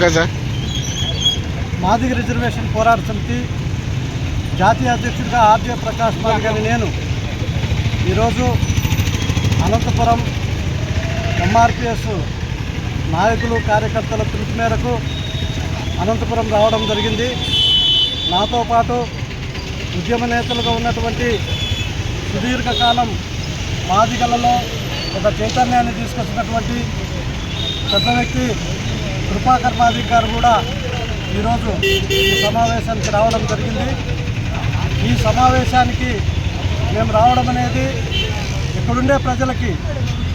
Okay sir Madiga reservation పోరాట సమితి జాతీయ అధ్యక్షుడిగా ఆర్జే ప్రకాష్ బాబు నేను ఈరోజు అనంతపురం ఎంఆర్పిఎస్ నాయకులు కార్యకర్తల పిలుపు మేరకు అనంతపురం రావడం జరిగింది. నాతో పాటు ఉద్యమ నేతలుగా ఉన్నటువంటి సుదీర్ఘకాలం మాదిగలలో ఒక చైతన్యాన్ని తీసుకొచ్చినటువంటి పెద్ద వ్యక్తి కృపాకర్ మాదిక్ గారు కూడా ఈరోజు ఈ సమావేశానికి రావడం జరిగింది. ఈ సమావేశానికి మేము రావడం అనేది ఇక్కడుండే ప్రజలకి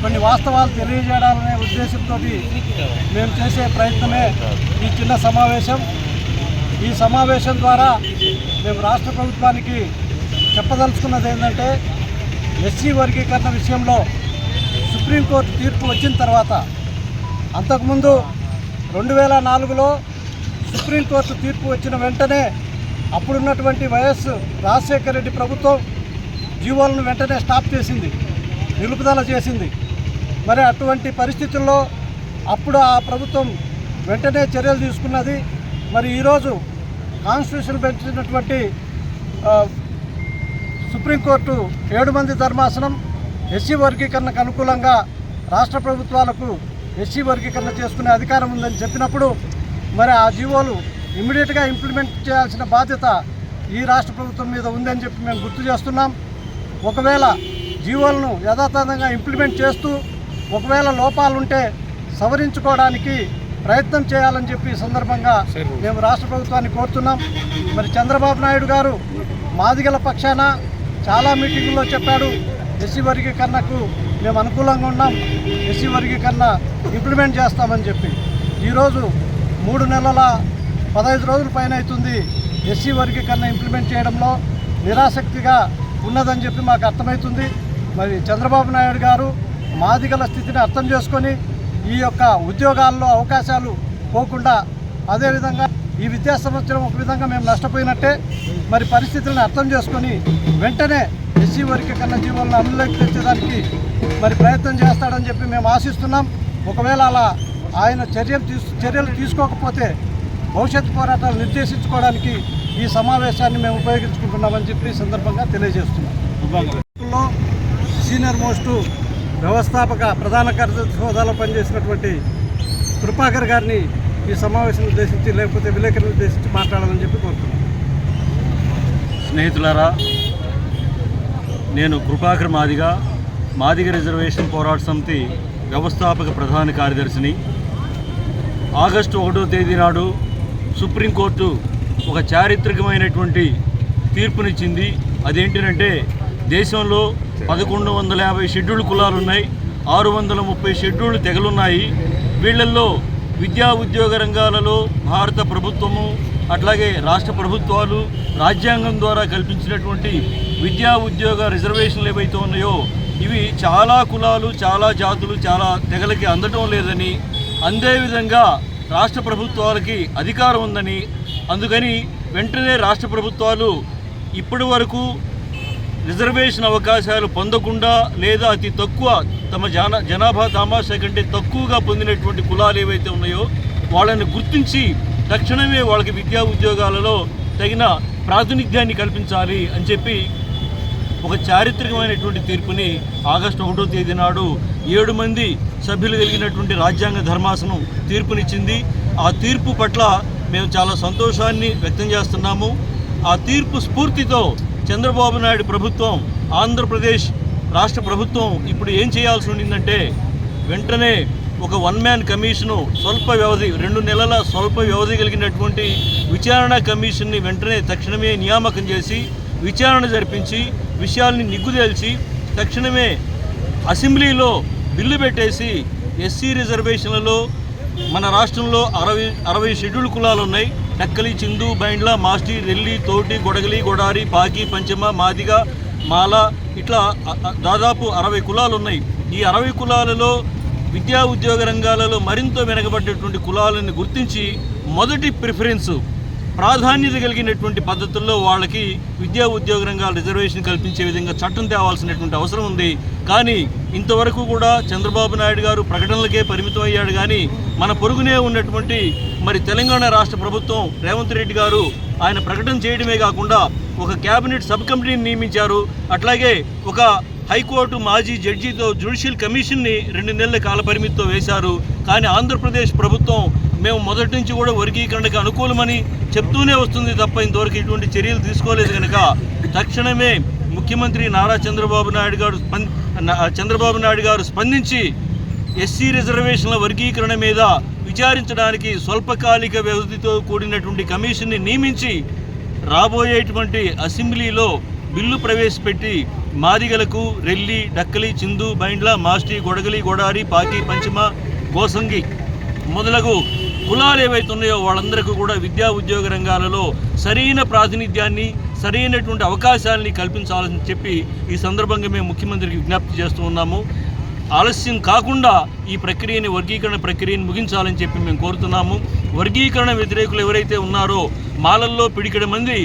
కొన్ని వాస్తవాలు తెలియజేయాలనే ఉద్దేశంతో మేము చేసే ప్రయత్నమే ఈ చిన్న సమావేశం. ఈ సమావేశం ద్వారా మేము రాష్ట్ర ప్రభుత్వానికి చెప్పదలుచుకున్నది ఏంటంటే ఎస్సీ వర్గీకరణ విషయంలో సుప్రీంకోర్టు తీర్పు వచ్చిన తర్వాత అంతకుముందు రెండు వేల నాలుగులో సుప్రీంకోర్టు తీర్పు వచ్చిన వెంటనే అప్పుడున్నటువంటి వైఎస్ రాజశేఖర రెడ్డి ప్రభుత్వం జీవోలను వెంటనే స్టాప్ చేసింది నిలుపుదల చేసింది. మరి అటువంటి పరిస్థితుల్లో అప్పుడు ఆ ప్రభుత్వం వెంటనే చర్యలు తీసుకున్నది. మరి ఈరోజు కాన్స్టిట్యూషన్ పెంచినటువంటి సుప్రీంకోర్టు ఏడు మంది ధర్మాసనం ఎస్సీ వర్గీకరణకు అనుకూలంగా రాష్ట్ర ప్రభుత్వాలకు ఎస్సీ వర్గీకరణ చేసుకునే అధికారం ఉందని చెప్పినప్పుడు మరి ఆ జీవోలు ఇమ్మీడియట్గా ఇంప్లిమెంట్ చేయాల్సిన బాధ్యత ఈ రాష్ట్ర ప్రభుత్వం మీద ఉందని చెప్పి మేము గుర్తు చేస్తున్నాం. ఒకవేళ జీవోలను యథాతథంగా ఇంప్లిమెంట్ చేస్తూ ఒకవేళ లోపాలుంటే సవరించుకోవడానికి ప్రయత్నం చేయాలని చెప్పి ఈ సందర్భంగా మేము రాష్ట్ర ప్రభుత్వాన్ని కోరుతున్నాం. మరి చంద్రబాబు నాయుడు గారు మాదిగల పక్షాన చాలా మీటింగుల్లో చెప్పాడు ఎస్సీ వర్గీకరణకు మేము అనుకూలంగా ఉన్నాం ఎస్సీ వర్గీకరణ ఇంప్లిమెంట్ చేస్తామని చెప్పి. ఈరోజు మూడు నెలల పదహైదు రోజుల పైన అవుతుంది. ఎస్సీ వర్గీకరణ ఇంప్లిమెంట్ చేయడంలో నిరాసక్తిగా ఉన్నదని చెప్పి మాకు అర్థమవుతుంది. మరి చంద్రబాబు నాయుడు గారు మాదిగల స్థితిని అర్థం చేసుకొని ఈ యొక్క ఉద్యోగాల్లో అవకాశాలు పోకుండా అదేవిధంగా ఈ విద్యా సంవత్సరం ఒక విధంగా మేము నష్టపోయినట్టే మరి పరిస్థితులను అర్థం చేసుకొని వెంటనే ఎస్సీ వర్గీకరణ జీవులను అమలులోకి తెచ్చేదానికి మరి ప్రయత్నం చేస్తాడని చెప్పి మేము ఆశిస్తున్నాం. ఒకవేళ అలా ఆయన చర్యలు తీసు చర్యలు తీసుకోకపోతే భవిష్యత్ పోరాటాలు నిర్దేశించుకోవడానికి ఈ సమావేశాన్ని మేము ఉపయోగించుకుంటున్నామని చెప్పి ఈ సందర్భంగా తెలియజేస్తున్నాం. సీనియర్ మోస్ట్ వ్యవస్థాపక ప్రధాన కార్యదర్శి హోదాలో పనిచేసినటువంటి కృపాకర్ గారిని ఈ సమావేశం ఉద్దేశించి లేకపోతే విలేకరులను ఉద్దేశించి మాట్లాడాలని చెప్పి కోరుతున్నాను స్నేహితులారా నేను కృపాకర్ మాదిగ మాదిగ రిజర్వేషన్ పోరాట సమితి వ్యవస్థాపక ప్రధాన కార్యదర్శిని. ఆగస్టు ఒకటో తేదీ నాడు సుప్రీంకోర్టు ఒక చారిత్రకమైనటువంటి తీర్పునిచ్చింది. అదేంటంటే దేశంలో పదకొండు వందల యాభై షెడ్యూల్ కులాలు ఉన్నాయి ఆరు వందల ముప్పై షెడ్యూల్ తెగలున్నాయి. వీళ్ళల్లో విద్యా ఉద్యోగ రంగాలలో భారత ప్రభుత్వము అట్లాగే రాష్ట్ర ప్రభుత్వాలు రాజ్యాంగం ద్వారా కల్పించినటువంటి విద్యా ఉద్యోగ రిజర్వేషన్లు ఏవైతే ఉన్నాయో ఇవి చాలా కులాలు చాలా జాతులు చాలా తెగలకి అందటం లేదని అందే విధంగా రాష్ట్ర ప్రభుత్వాలకి అధికారం ఉందని అందుకని వెంటనే రాష్ట్ర ప్రభుత్వాలు ఇప్పటి వరకు రిజర్వేషన్ అవకాశాలు పొందకుండా లేదా అతి తక్కువ తమ జన జనాభా తమాషా కంటే తక్కువగా పొందినటువంటి కులాలు ఏవైతే ఉన్నాయో వాళ్ళని గుర్తించి తక్షణమే వాళ్ళకి విద్యా ఉద్యోగాలలో తగిన ప్రాతినిధ్యాన్ని కల్పించాలి అని చెప్పి ఒక చారిత్రకమైనటువంటి తీర్పుని ఆగస్టు ఒకటో తేదీ నాడు ఏడు మంది సభ్యులు కలిగినటువంటి రాజ్యాంగ ధర్మాసనం తీర్పునిచ్చింది. ఆ తీర్పు పట్ల మేము చాలా సంతోషాన్ని వ్యక్తం చేస్తున్నాము. ఆ తీర్పు స్ఫూర్తితో చంద్రబాబు నాయుడు ప్రభుత్వం ఆంధ్రప్రదేశ్ రాష్ట్ర ప్రభుత్వం ఇప్పుడు ఏం చేయాల్సి ఉండిందంటే వెంటనే ఒక వన్ మ్యాన్ కమిషను స్వల్ప వ్యవధి రెండు నెలల స్వల్ప వ్యవధి కలిగినటువంటి విచారణ కమిషన్ని వెంటనే తక్షణమే నియామకం చేసి విచారణ జరిపించి విషయాల్ని నిగ్గుదేల్చి తక్షణమే అసెంబ్లీలో బిల్లు పెట్టేసి ఎస్సీ రిజర్వేషన్లలో మన రాష్ట్రంలో అరవై అరవై షెడ్యూల్ కులాలు ఉన్నాయి. నక్కలి చిందు బైండ్ల మాస్టి రెల్లి తోటి గొడగలి గొడారి పాకి పంచమ మాదిగ మాల ఇట్లా దాదాపు అరవై కులాలు ఉన్నాయి. ఈ అరవై కులాలలో విద్యా ఉద్యోగ రంగాలలో మరింత వెనకబడ్డటువంటి కులాలను గుర్తించి మొదటి ప్రిఫరెన్సు ప్రాధాన్యత కలిగినటువంటి పద్ధతుల్లో వాళ్ళకి విద్యా ఉద్యోగ రంగాల రిజర్వేషన్ కల్పించే విధంగా చట్టం తేవాల్సినటువంటి అవసరం ఉంది. కానీ ఇంతవరకు కూడా చంద్రబాబు నాయుడు గారు ప్రకటనలకే పరిమితం అయ్యాడు కానీ మన పొరుగునే ఉన్నటువంటి మరి తెలంగాణ రాష్ట్ర ప్రభుత్వం రేవంత్ రెడ్డి గారు ఆయన ప్రకటన చేయడమే కాకుండా ఒక కేబినెట్ సబ్ కమిటీని నియమించారు. అట్లాగే ఒక హైకోర్టు మాజీ జడ్జితో జ్యుడిషియల్ కమిషన్ని రెండు నెలల కాల పరిమితితో వేశారు. కానీ ఆంధ్రప్రదేశ్ ప్రభుత్వం మేము మొదటి నుంచి కూడా వర్గీకరణకు అనుకూలమని చెప్తూనే వస్తుంది తప్ప ఇంతవరకు ఇటువంటి చర్యలు తీసుకోలేదు కనుక తక్షణమే ముఖ్యమంత్రి నారా చంద్రబాబు నాయుడు గారు స్పం- చంద్రబాబు నాయుడు గారు స్పందించి ఎస్సీ రిజర్వేషన్ల వర్గీకరణ మీద విచారించడానికి స్వల్పకాలిక వ్యవధితో కూడినటువంటి కమిషన్ని నియమించి రాబోయేటువంటి అసెంబ్లీలో బిల్లు ప్రవేశపెట్టి మాదిగలకు రెల్లి డక్కలి చిందు బైండ్ల మాస్టి గొడగలి గొడారి పాకి పంచమ కోసంగి మొదలగు కులాలు ఏవైతే ఉన్నాయో వాళ్ళందరికీ కూడా విద్యా ఉద్యోగ రంగాలలో సరైన ప్రాతినిధ్యాన్ని సరైనటువంటి అవకాశాలని కల్పించాలని చెప్పి ఈ సందర్భంగా మేము ముఖ్యమంత్రికి విజ్ఞప్తి చేస్తూ ఉన్నాము. ఆలస్యం కాకుండా ఈ ప్రక్రియని వర్గీకరణ ప్రక్రియను ముగించాలని చెప్పి మేము కోరుతున్నాము. వర్గీకరణ వ్యతిరేకులు ఎవరైతే ఉన్నారో మాలల్లో పిడికిడ మంది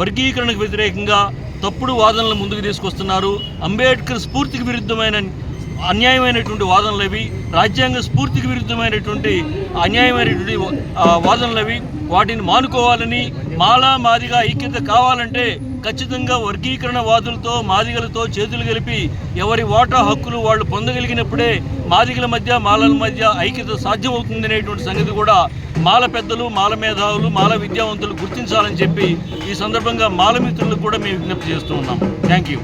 వర్గీకరణకు వ్యతిరేకంగా తప్పుడు వాదనలు ముందుకు తీసుకొస్తున్నారు. అంబేద్కర్ స్ఫూర్తికి విరుద్ధమైన అన్యాయమైనటువంటి వాదనలు అవి రాజ్యాంగ స్ఫూర్తికి విరుద్ధమైనటువంటి అన్యాయమైనటువంటి వాదనలు అవి. వాటిని మానుకోవాలని మాలా మాదిగా ఐక్యత కావాలంటే ఖచ్చితంగా వర్గీకరణ వాదులతో మాదిగలతో చేతులు కలిపి ఎవరి ఓటా హక్కులు వాళ్ళు పొందగలిగినప్పుడే మాదిగల మధ్య మాలల మధ్య ఐక్యత సాధ్యమవుతుందనేటువంటి సంగతి కూడా మాల పెద్దలు మాల మేధావులు మాల విద్యావంతులు గుర్తించాలని చెప్పి ఈ సందర్భంగా మాల మిత్రులకు కూడా మేము విజ్ఞప్తి చేస్తూ ఉన్నాం. Thank you.